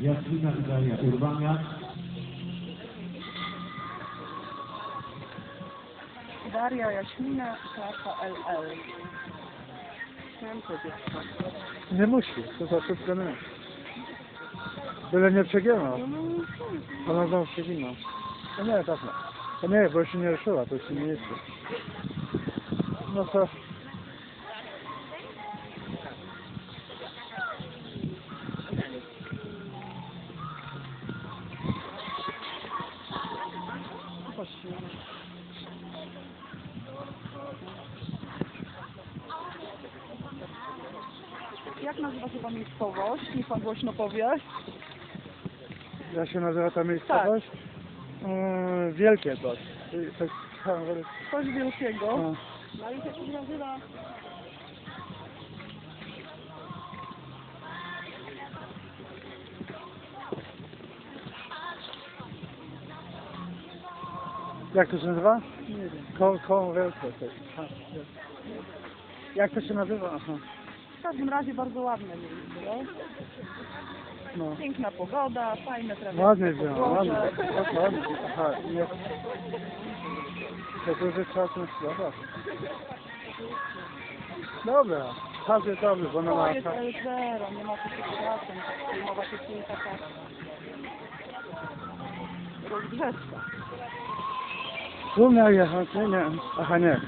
Jasmina i Daria Urbaniak. Daria Jaśmina, klasa LL. Chciałem powiedzieć. Nie musi, to za wszystko nie. Byle nie przeginał. Ona znowu przeginał. To nie, tak nie. To nie, bo się nie ruszyła, to się nie jest. No to... Jak nazywa się Pan miejscowość? Niech Pan głośno powie. Jak się nazywa ta miejscowość? Yy, wielkie ha, ale- Coś wielkiego. no. No i jak się nazywa? Jak to się nazywa? Nie wiem. Wielkie. to jest. Ha, jest. Jak to się nazywa? Aha. W każdym razie bardzo ładne miejsce. no. No. Piękna pogoda, fajne trawy. Ładnie wzięła, ładnie. Tak, ładnie. Aha, nie. To duży czas na śladach. Dobra, czas jest dobry, bo ona To ma... jest L0, nie ma co się przepraszam. Filmowa się czuje taka rozgrzewka. 后面也还后面，还后面。